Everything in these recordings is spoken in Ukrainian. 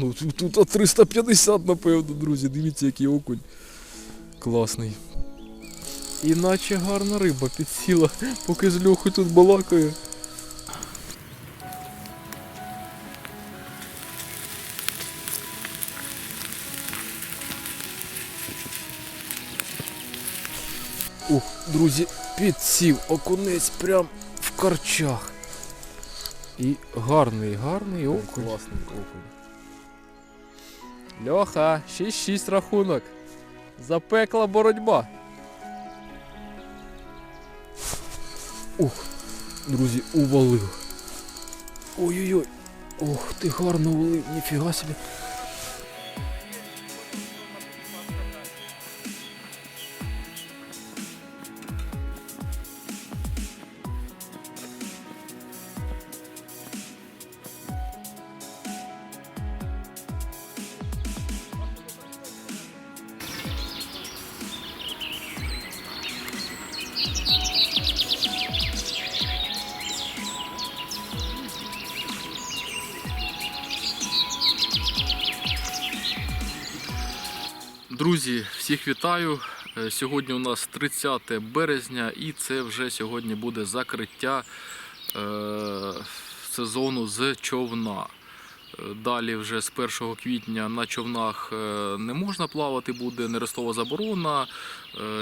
Ну тут, тут 350, напевно, друзі. Дивіться, який окунь. Класний. Іначе гарна риба підсіла, поки з льоху тут балакає. Ух, друзі, підсів окунець прям в корчах. І гарний, гарний окунь. Класний окунь. Льоха, 6-6 рахунок. Запекла боротьба. Ух, друзі, увалив. Ой-ой-ой. Ух, ти гарно увалив, ніфіга собі. Друзі, всіх вітаю. Е, Сьогодні у нас 30 березня і це вже сьогодні буде закриття е, сезону з човна. Е, Далі вже з 1 квітня на човнах не можна плавати, буде нерестова заборона.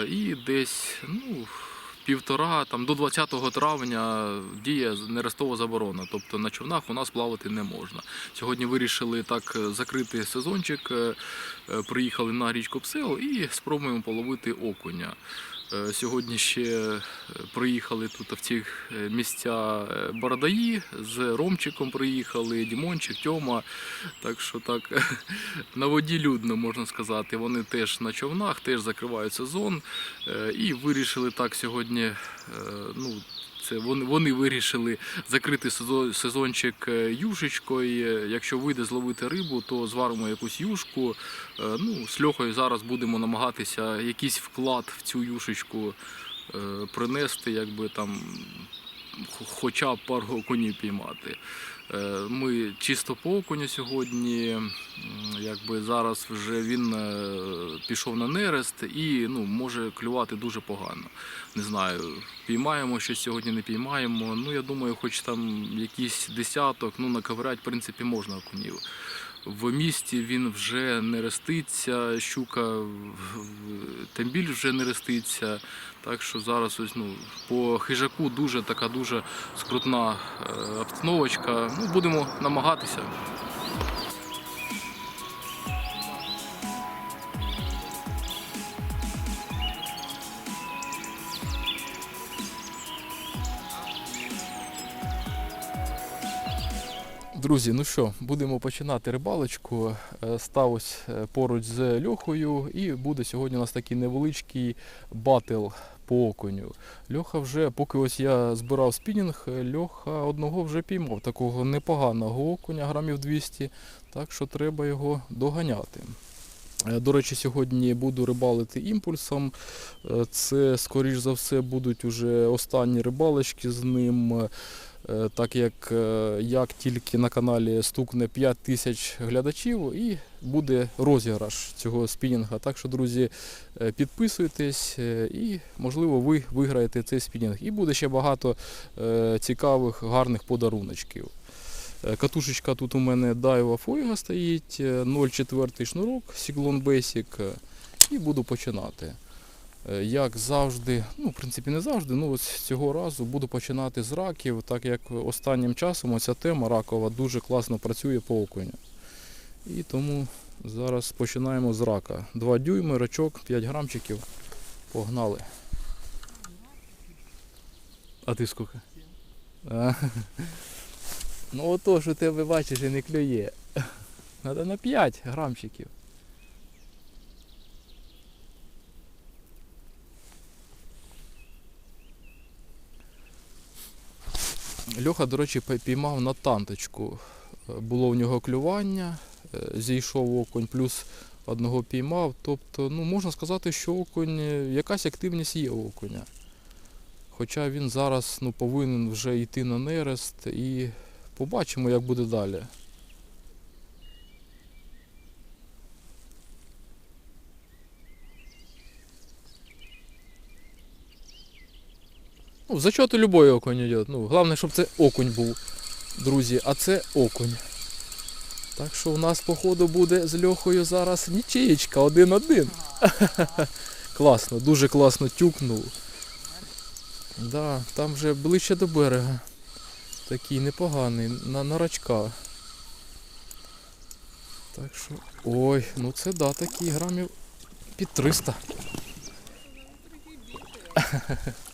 І десь ну, півтора там, до 20 травня діє нерестова заборона. Тобто на човнах у нас плавати не можна. Сьогодні вирішили так е, закрити сезончик. е, е, Приїхали на річку Псел і спробуємо половити окуня. Е, Сьогодні ще е, приїхали тут в ці е, місця Бардаї, з Ромчиком приїхали, Дімончик, Тьома. Так що так на воді людно можна сказати. Вони теж на човнах, теж закривають сезон. І вирішили так сьогодні. Ну, це вони, вони вирішили закрити сезончик е, юшечкою. Якщо вийде зловити рибу, то зваримо якусь юшку. Е, Ну, з Льохою зараз будемо намагатися якийсь вклад в цю юшечку е, принести, якби там хоча б пару окунів піймати. Е, Ми чисто по окуню сьогодні. Якби зараз вже він е, пішов на нерест і ну, може клювати дуже погано. Не знаю, піймаємо щось сьогодні, не піймаємо. Ну я думаю, хоч там якийсь десяток, ну накаврять в принципі, можна окунів. В місті він вже не реститься, щука тим більше вже не реститься. Так що зараз ось ну по хижаку дуже така дуже скрутна е, обстановочка. Ну будемо намагатися. Друзі, ну що, будемо починати рибалочку. Е, Став ось е, поруч з Льохою і буде сьогодні у нас такий невеличкий батл по окуню. Льоха вже, поки ось я збирав спінінг, Льоха одного вже піймав, такого непоганого окуня, грамів 200, так що треба його доганяти. Е, До речі, сьогодні буду рибалити імпульсом. Це, скоріш за все, будуть уже останні рибалочки з ним. Е, Так як е, як тільки на каналі стукне 5 тисяч глядачів і буде розіграш цього спінінга. Так що, друзі, е, підписуйтесь і, можливо, ви виграєте цей спінінг. І буде ще багато цікавих, гарних подаруночків. Катушечка тут у мене Daiwa Fuego стоїть, е, 0,4 шнурок, Siglon е, І буду починати. Е, Як завжди, ну, в принципі, не завжди, ну ось цього разу буду починати з раків, так як останнім часом оця тема ракова дуже класно працює по окуню. І тому зараз починаємо з рака. 2 дюйми, рачок, 5 грамчиків. Погнали. А ти скільки? А, Ну ото ж у тебе бачиш і не клює. Треба на 5 грамчиків. Льоха, до речі, піймав на танточку. Е, Було в нього клювання, е, зійшов окунь, плюс одного піймав. Тобто, ну, можна сказати, що окунь, е, якась активність є у окуня. Хоча він зараз ну, повинен вже йти на нерест і побачимо, як буде далі. Ну, в зачоти любой окунь йде. Ну, головне, щоб це окунь був, друзі, а це окунь. Так що у нас, походу, буде з Льохою зараз нічиєчка, один-один. класно, дуже класно тюкнув. Да, там вже ближче до берега. Такий непоганий, на, на рачка. Так що. Ой, ну це да, такий грамів під 300.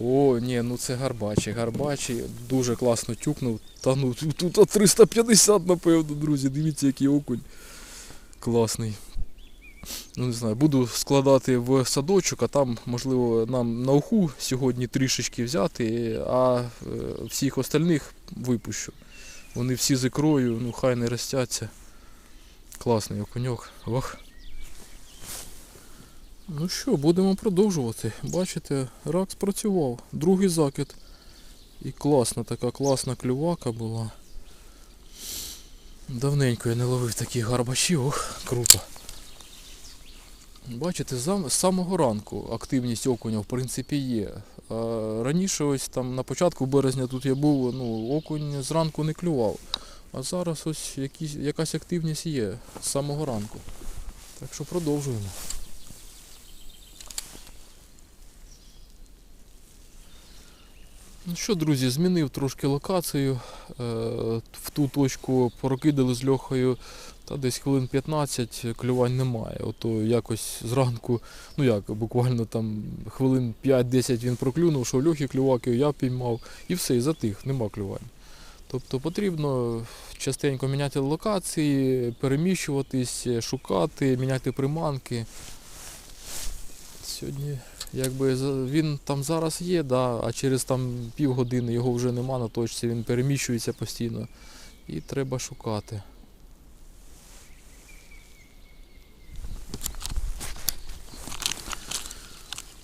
О, ні, ну це гарбачий, гарбачий, дуже класно тюкнув. Та ну тут, тут 350, напевно, друзі, дивіться, який окунь. Класний. Ну не знаю, буду складати в садочок, а там, можливо, нам на уху сьогодні трішечки взяти, а е, всіх остальних випущу. Вони всі з ікрою, ну хай не ростяться. Класний окуньок. Ох. Ну що, будемо продовжувати. Бачите, рак спрацював. Другий закид. І класна така класна клювака була. Давненько я не ловив такі гарбачі, ох, круто. Бачите, з самого ранку активність окуня в принципі є. А раніше ось там на початку березня тут я був, ну, окунь зранку не клював. А зараз ось якісь, якась активність є з самого ранку. Так що продовжуємо. Ну що, друзі, змінив трошки локацію. Е, в ту точку прокидали з льохою та десь хвилин 15 клювань немає. Ото якось зранку, ну як, буквально там хвилин 5-10 він проклюнув, що льохи клюваки я піймав, і все, і затих, нема клювань. Тобто потрібно частенько міняти локації, переміщуватись, шукати, міняти приманки. Сьогодні якби він там зараз є, да, а через там півгодини його вже нема на точці, він переміщується постійно. І треба шукати.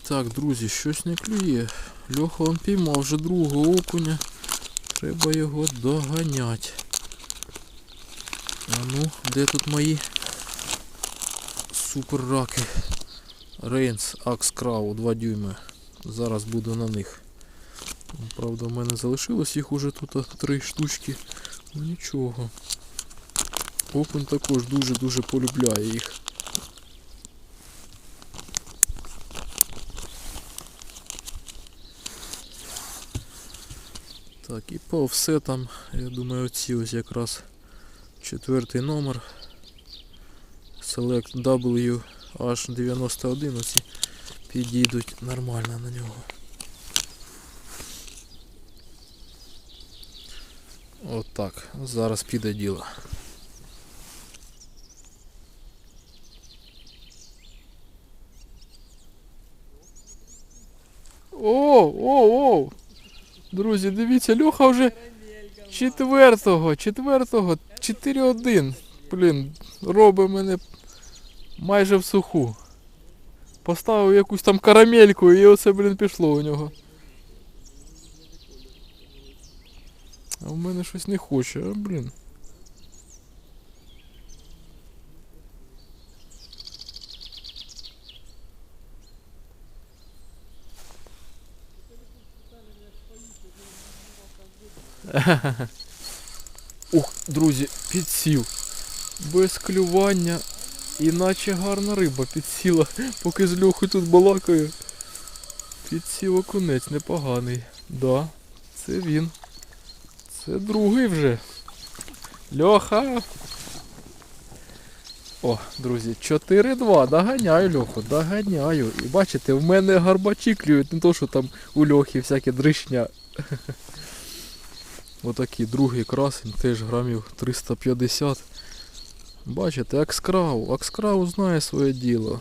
Так, друзі, щось не клює. Льоха он піймав вже другого окуня. Треба його доганяти. А ну, де тут мої супер раки? Рейнс Акс Крау 2 дюйми. Зараз буду на них. Правда, в мене залишилось їх уже тут три штучки. Ну нічого. Окунь також дуже-дуже полюбляє їх. Так, і по все там, я думаю, оці ось якраз четвертий номер. Select W H91, оці підійдуть нормально на нього. От так, зараз піде діло. О, о, о! Друзі, дивіться, Льоха вже четвертого, четвертого, 4-1. Блін, робить мене майже в суху. Поставив якусь там карамельку і оце, блін, пішло у нього. А в мене щось не хоче, а блін. Ух, друзі, підсів. Без клювання. Іначе гарна риба підсіла, поки з льохою тут балакаю. Підсів окунець непоганий. Да, це він. Це другий вже. Льоха. О, друзі, 4-2. Доганяю Льоху, доганяю. І бачите, в мене гарбачі клюють, не то, що там у Льохи всяке дрищня. Отакий другий красень, теж грамів 350. Бачите, Акскрау. Акскрау знає своє діло.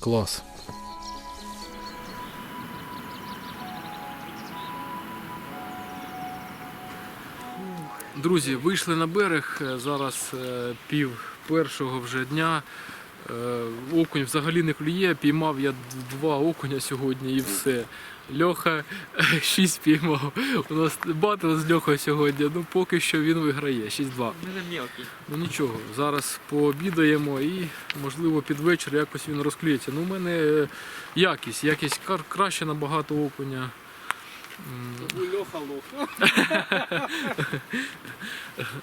Клас. Друзі, вийшли на берег. е, Зараз е, пів першого вже дня. Е, Окунь взагалі не клює. Піймав я два окуня сьогодні і все. Льоха 6 піймав. У нас батл з Льохою сьогодні. Ну поки що він виграє. 6-2. Ну. Ну нічого, зараз пообідаємо і можливо під вечір якось він розклюється. Ну, у мене е, якість, якість кар- краще набагато окуня. Льоха лох.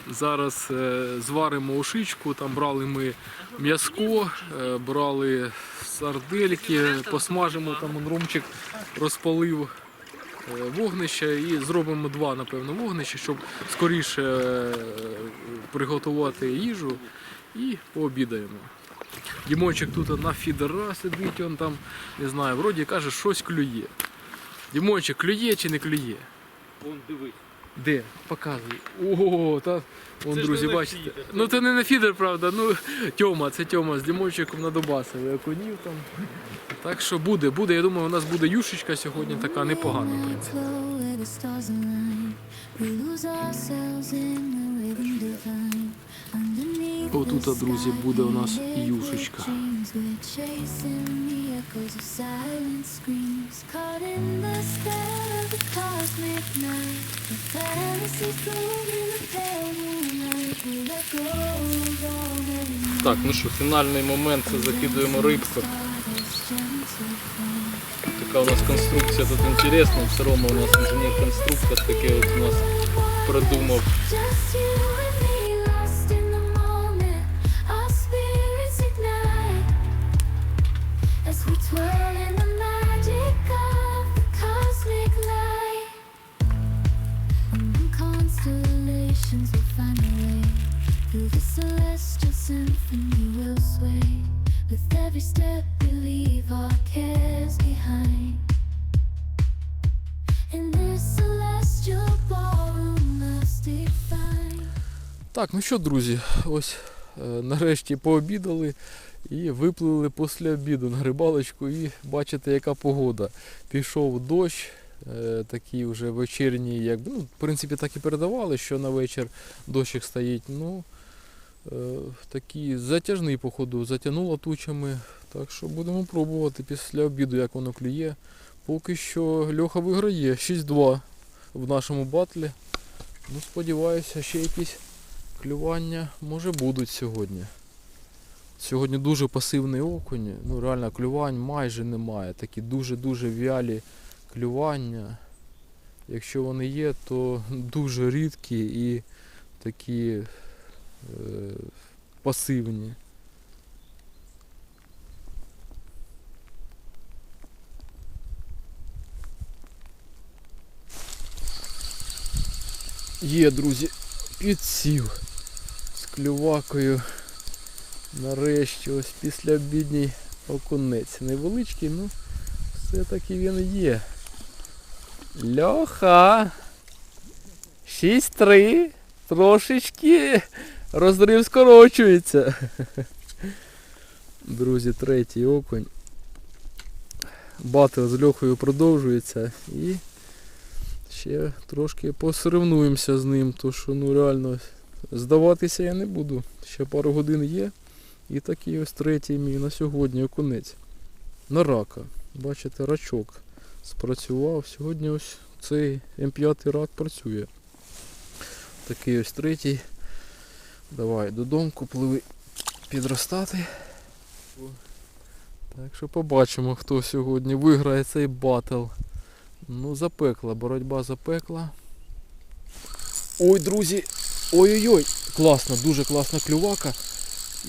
Зараз е, зваримо ушичку, там брали ми м'язко, е, брали сардельки, посмажимо, там Ромчик розпалив е, вогнище і зробимо два, напевно, вогнища, щоб скоріше приготувати їжу і пообідаємо. Дімончик тут на фідера сидить, он там, не знаю, вроді каже, щось клює. Дімончик, клює чи не клює? Вон дивись. Де? Показуй. Ого, та вон, Це друзі, бачите. фідер, Ну це не на фідер, правда. Ну, Тьома, це Тьома з Дімончиком на Добасові окунів там. Так що буде, буде. Я думаю, у нас буде юшечка сьогодні така непогана, в принципі. Where the stars align, we lose ourselves in the rhythm divine. Отут, друзі, буде у нас юшечка. Так, ну що, фінальний момент це закидуємо рибку. Така у нас конструкція тут інтересна. Все одно у нас інженер-конструктор таке от у нас придумав. Constellations, we'll find a way through the celestial symphony. We'll sway with every step. We leave our cares behind. In this celestial ballroom, love's defined. Так, ну що, друзі, ось е, нарешті пообідали і виплили після обіду на рибалочку. І бачите, яка погода. Пішов дощ, е, такий вже вечірній, якби, ну, в принципі, так і передавали, що на вечір дощик стоїть. Ну, е, такий затяжний, походу, затягнуло тучами. Так що будемо пробувати після обіду, як воно клює. Поки що Льоха виграє 6-2 в нашому батлі. Ну, сподіваюся, ще якісь клювання може будуть сьогодні. Сьогодні дуже пасивний окунь, ну реально клювань майже немає. Такі дуже-дуже вялі клювання. Якщо вони є, то дуже рідкі і такі е, пасивні. Є, друзі, підсів з клювакою. Нарешті ось після обідній окунець. Невеличкий, ну все-таки він є. Льоха! 6-3. Трошечки розрив скорочується. Друзі, третій окунь. Батл з Льохою продовжується і ще трошки посоревнуємося з ним, то що ну реально здаватися я не буду. Ще пару годин є. І такий ось третій мій на сьогодні окунець. На рака. Бачите, рачок спрацював. Сьогодні ось цей М5 рак працює. Такий ось третій. Давай додому пливи підростати. Так що побачимо, хто сьогодні виграє цей батл. Ну, запекла, боротьба запекла. Ой, друзі! Ой-ой-ой! Класно, дуже класна клювака.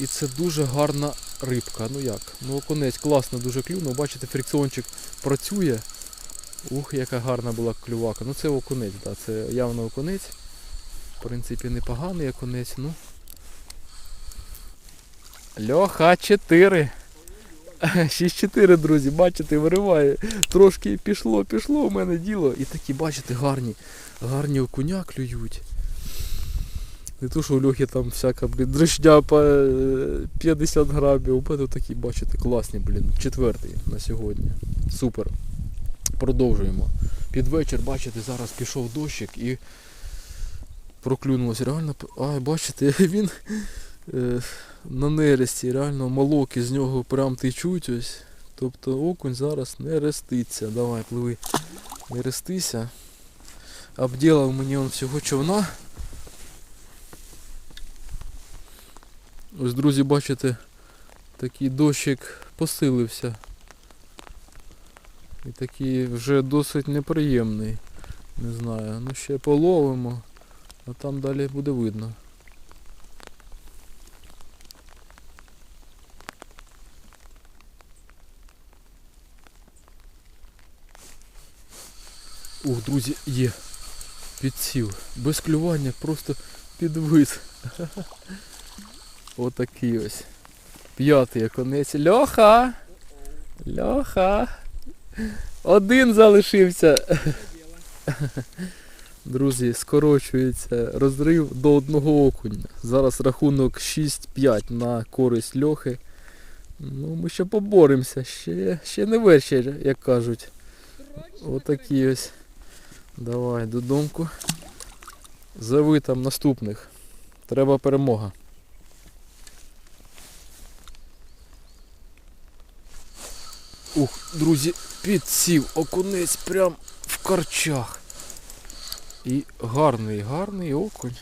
І це дуже гарна рибка. Ну як? Ну окунець класно дуже клюнув. Бачите, фрикціончик працює. Ух, яка гарна була клювака. Ну це окунець, да, це явно окунець. В принципі, непоганий окунець, ну. Льоха 4. 6-4, друзі, бачите, вириває. Трошки пішло, пішло у мене діло. І такі, бачите, гарні, гарні окуня клюють. Не то, що у Льохи там всяка, блін, дрождя по е, 50 грамів. У мене такі, бачите, класні, блін. Четвертий на сьогодні. Супер. Продовжуємо. Під вечір, бачите, зараз пішов дощик і проклюнулося. Реально, ай, бачите, він е, на нересті, реально молоки з нього прям течуть ось. Тобто окунь зараз не реститься. Давай, пливи. нерестися. Обділав мені он всього човна. Ось, друзі, бачите, такий дощик посилився. І такий вже досить неприємний. Не знаю. Ну ще половимо, а там далі буде видно. Ух, друзі, є. Підсів. Без клювання, просто підвис. Отакий ось. П'ятий конець. Льоха! Льоха! Один залишився. Друзі, скорочується розрив до одного окуня. Зараз рахунок 6-5 на користь льохи. Ну, ми ще поборемося, ще, ще не вечір, як кажуть. Отакі ось. Давай додомку. Зови там наступних. Треба перемога. Ух, друзі, підсів окунець прям в корчах. І гарний, гарний окунь.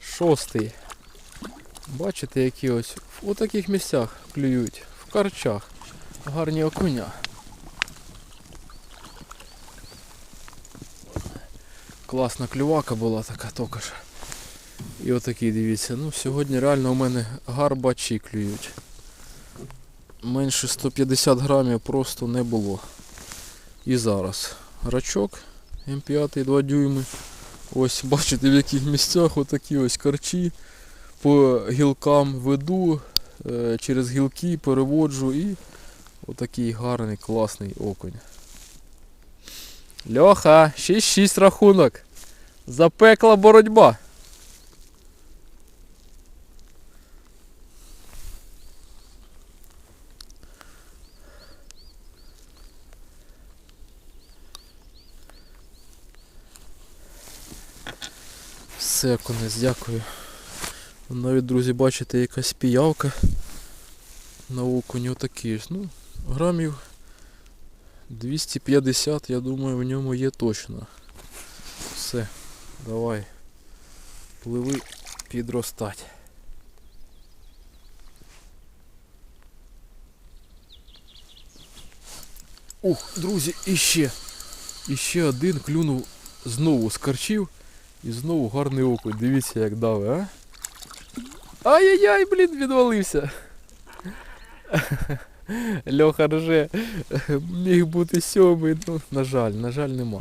Шостий. Бачите, які ось в таких місцях клюють, в корчах. Гарні окуня. Класна клювака була така тільки що. І отакий, дивіться. Ну, сьогодні реально у мене гарбачі клюють. Менше 150 грамів просто не було. І зараз. Рачок М5 2 дюйми. Ось бачите в яких місцях отакі ось корчі. По гілкам веду, е, через гілки переводжу і отакий гарний класний окунь. Льоха, 6-6 рахунок. Запекла боротьба. Все, конець, дякую. Навіть, друзі, бачите, якась піявка на окуні отакий. Ну, грамів 250, я думаю, в ньому є точно. Все, давай. Пливи підростать. Ух, друзі, іще. Іще один клюнув знову з і знову гарний окунь. Дивіться як дави, а? Ай-яй-яй, блін, відвалився. Льоха рже міг бути сьомий, ну, на жаль, на жаль, нема.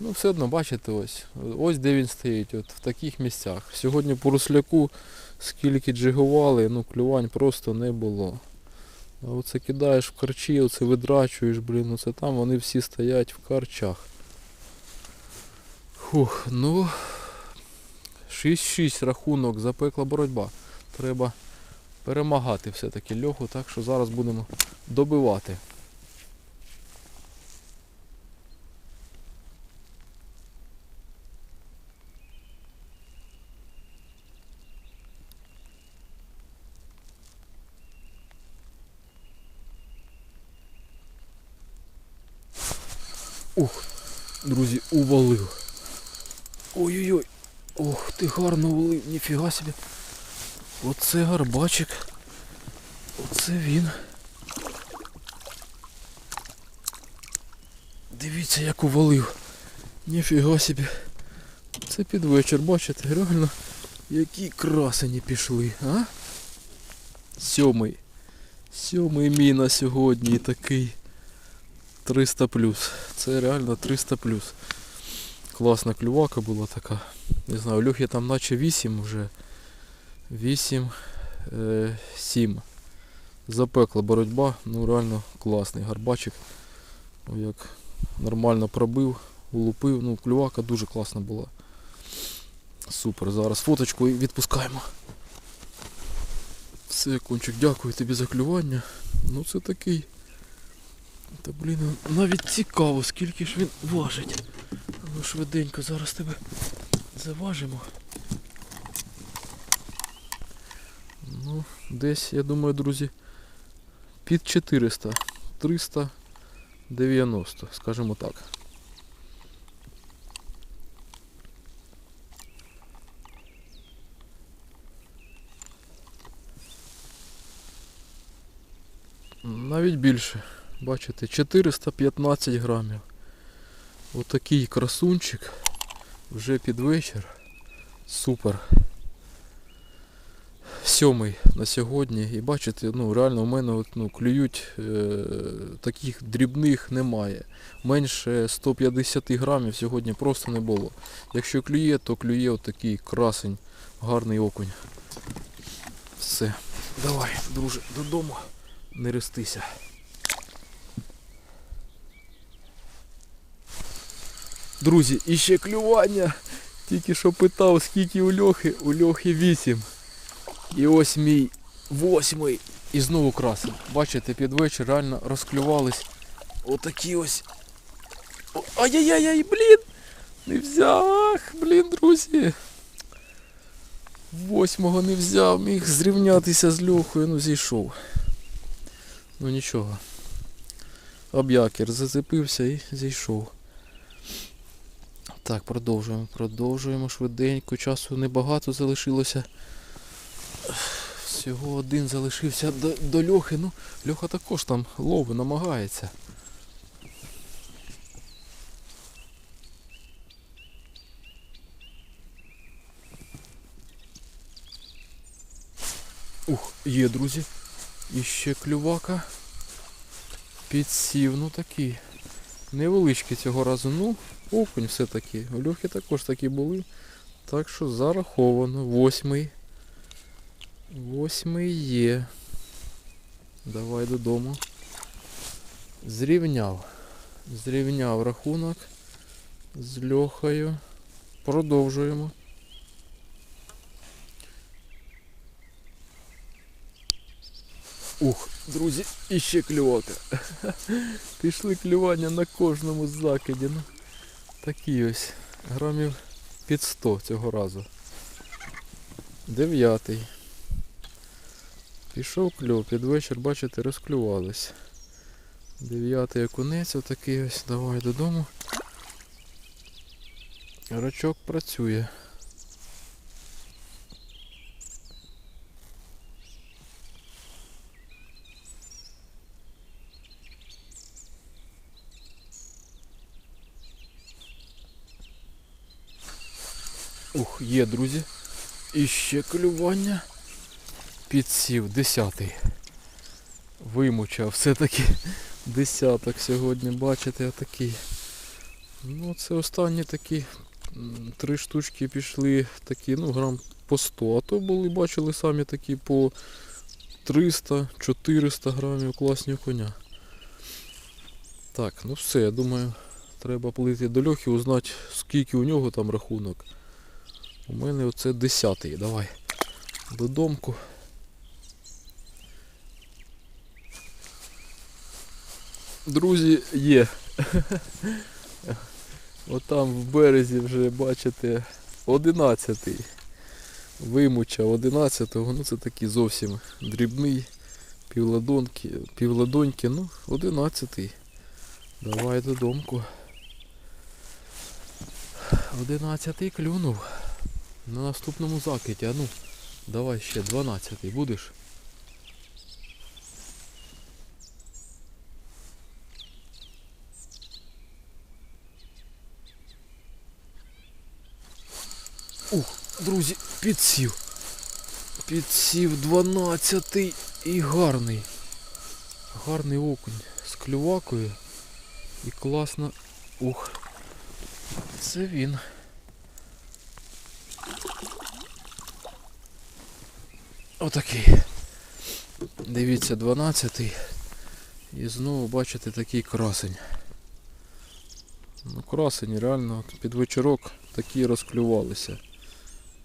Ну, все одно, бачите, ось. Ось де він стоїть, от в таких місцях. Сьогодні по русляку скільки джигували, ну клювань просто не було. А оце кидаєш в карчі, оце видрачуєш, блін, оце там вони всі стоять в карчах. Фух, ну 6-6 рахунок, запекла боротьба. Треба перемагати все-таки льоху, так що зараз будемо добивати. Ух, друзі, увалив. Ой-ой-ой. Ох, ти гарно улив, ніфіга собі. Оце гарбачик. Оце він. Дивіться, як увалив. Ніфіга собі. Це під вечір, бачите, реально які красені пішли, а? Сьомий. Сьомий мій на сьогодні такий 300 плюс. Це реально 300 плюс. Класна клювака була така. Не знаю, Льохи там наче 8 вже. 8, е, 7. Запекла боротьба, ну реально класний гарбачик. Як нормально пробив, улупив. Ну, клювака дуже класна була. Супер, зараз фоточку і відпускаємо. Все, кончик, дякую тобі за клювання. Ну це такий. Та блін, навіть цікаво, скільки ж він важить ну швиденько, зараз тебе заважимо. Ну, десь, я думаю, друзі, під 400, 390, скажімо так. Навіть більше, бачите, 415 грамів. Отакий красунчик. Вже під вечір. Супер. Сьомий на сьогодні. І бачите, ну реально в мене от, ну, клюють е, таких дрібних немає. Менше 150 грамів сьогодні просто не було. Якщо клює, то клює отакий красень, гарний окунь. Все. Давай, друже, додому. Не рестися. Друзі, іще клювання. Тільки що питав, скільки у Льохи. У Льохи 8. І ось мій восьмий. І знову красень. Бачите, під вечір реально розклювались отакі ось. Ай-яй-яй, блін! Не взяв, ах, блін, друзі. Восьмого не взяв, міг зрівнятися з Льохою, ну зійшов. Ну нічого. Об'якір зацепився і зійшов. Так, продовжуємо, продовжуємо швиденько. Часу небагато залишилося. Всього один залишився до, до Льохи. Ну, Льоха також там лови намагається. Ух, є, друзі. І ще клювака. Підсів, ну такий. Невеличкий цього разу, ну, окунь все-таки. У Льохи також такі були. Так що зараховано. Восьмий. Восьмий є. Давай додому. Зрівняв. Зрівняв рахунок з Льохою. Продовжуємо. Ух, друзі, іще клювака. Пішли клювання на кожному закиді. Такі ось. Грамів під 100 цього разу. Дев'ятий. Пішов кльов, під вечір, бачите, розклювались. Дев'ятий окунець, отакий ось. Давай додому. Рачок працює. Ух, є, друзі. І ще клювання. Підсів, десятий. Вимучав все-таки десяток сьогодні, бачите, отакий. Ну, це останні такі три штучки пішли такі, ну, грам по 100, а то були, бачили самі такі по 300-400 грамів класні коня. Так, ну все, я думаю, треба плити до Льохи, узнати, скільки у нього там рахунок. У мене оце 10-й. Давай. Додомку. Друзі, є. Отам в березі вже бачите 11-й. Вимучав 11-го, ну це такий зовсім дрібний. Півладонки, півладоньки, ну, 11-й. Давай додомку. 11-й клюнув. На наступному закиті, а ну, давай ще 12-й будеш. Ух, друзі, підсів. Підсів 12-й і гарний. Гарний окунь з клювакою. І класно. Ух. Це він. Отакий. Дивіться, 12-й. І знову бачите такий красень. Ну красень реально під вечірок такі розклювалися.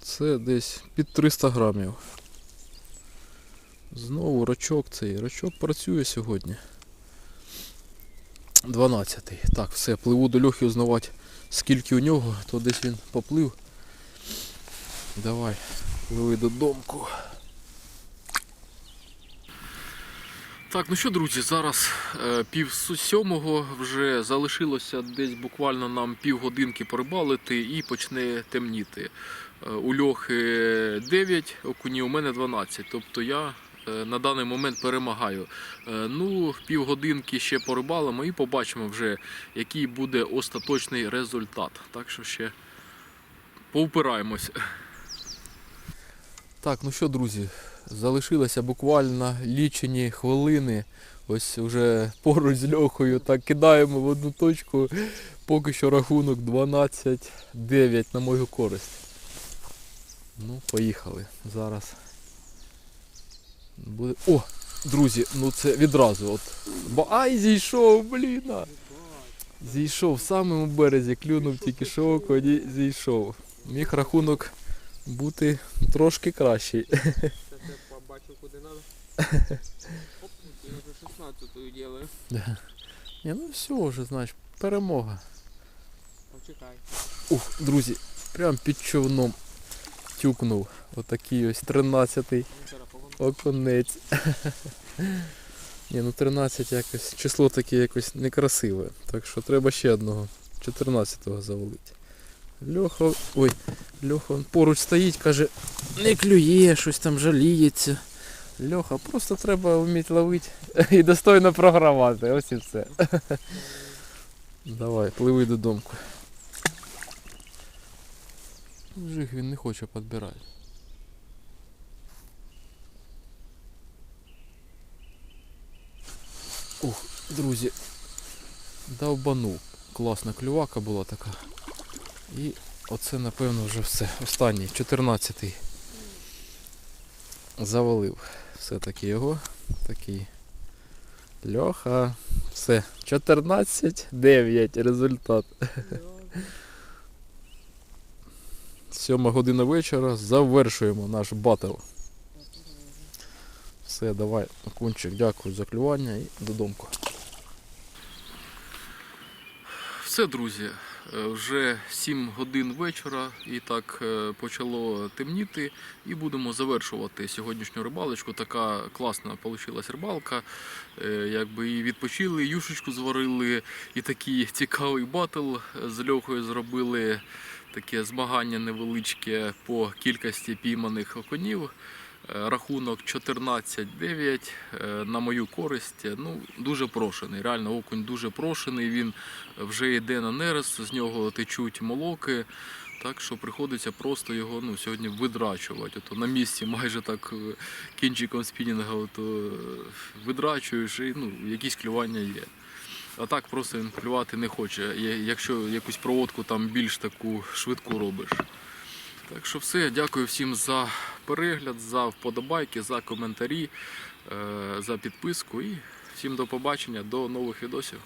Це десь під 300 грамів. Знову рачок цей. Рачок працює сьогодні. 12-й. Так, все, пливу до Льохи узнавати скільки у нього, то десь він поплив. Давай, пливи додомку. Так, ну що, друзі, зараз е, пів сьомого вже залишилося десь буквально нам півгодинки порибалити і почне темніти. Е, у Льохи 9 окунів, у мене 12. Тобто я е, на даний момент перемагаю. Ну, півгодинки ще порибалимо і побачимо вже, який буде остаточний результат. Так що ще повпираємось. Так, ну що, друзі, залишилося буквально лічені хвилини. Ось вже поруч з Льохою так кидаємо в одну точку. Поки що рахунок 12-9 на мою користь. Ну, поїхали. Зараз. Буде... О! Друзі, ну це відразу от. Бо ай, зійшов, блін! Зійшов в самому березі, клюнув тільки що окунь зійшов. Міг рахунок бути трошки кращий. Це куди надо. Оп, я вже 16-ю делаю. Ні, ну все вже, знаєш, перемога. Почекай. Ух, друзі, прям під човном тюкнув. Отакий ось 13-й Ну, зараз повон- оконець. Ні, ну 13 якось, число таке якось некрасиве. Так що треба ще одного 14-го завалити. Льоха, ой, Льоха он поруч стоїть, каже, не клює, щось там жаліється. Льоха, просто треба вміти ловити і достойно програвати. Ось і все. Давай, пливи додому. Жих він не хоче підбирати. Ух, друзі, довбанув. Класна клювака була така. І оце напевно вже все. Останній, 14-й. Завалив все-таки його. Такий. Льоха. Все. 14-9 результат. Сьома година вечора. Завершуємо наш батл. Все, давай, окунчик, дякую за клювання і додому. Все, друзі, вже 7 годин вечора і так е, почало темніти. І будемо завершувати сьогоднішню рибалочку. Така класна вийшла рибалка. Е, Якби і відпочили, юшечку зварили, і такий цікавий батл з Льохою зробили. Таке змагання невеличке по кількості пійманих окунів. Е, Рахунок 14-9 е, на мою користь. Ну, дуже прошений. Реально окунь дуже прошений. Він вже йде на нерест, з нього течуть молоки. Так що приходиться просто його ну, сьогодні видрачувати. Ото на місці майже так е, кінчиком спінінга ото, е, видрачуєш і ну, якісь клювання є. А так просто він клювати не хоче, якщо якусь проводку там більш таку швидку робиш. Так що все, дякую всім за перегляд, за вподобайки, за коментарі, е, за підписку і всім до побачення, до нових відосів.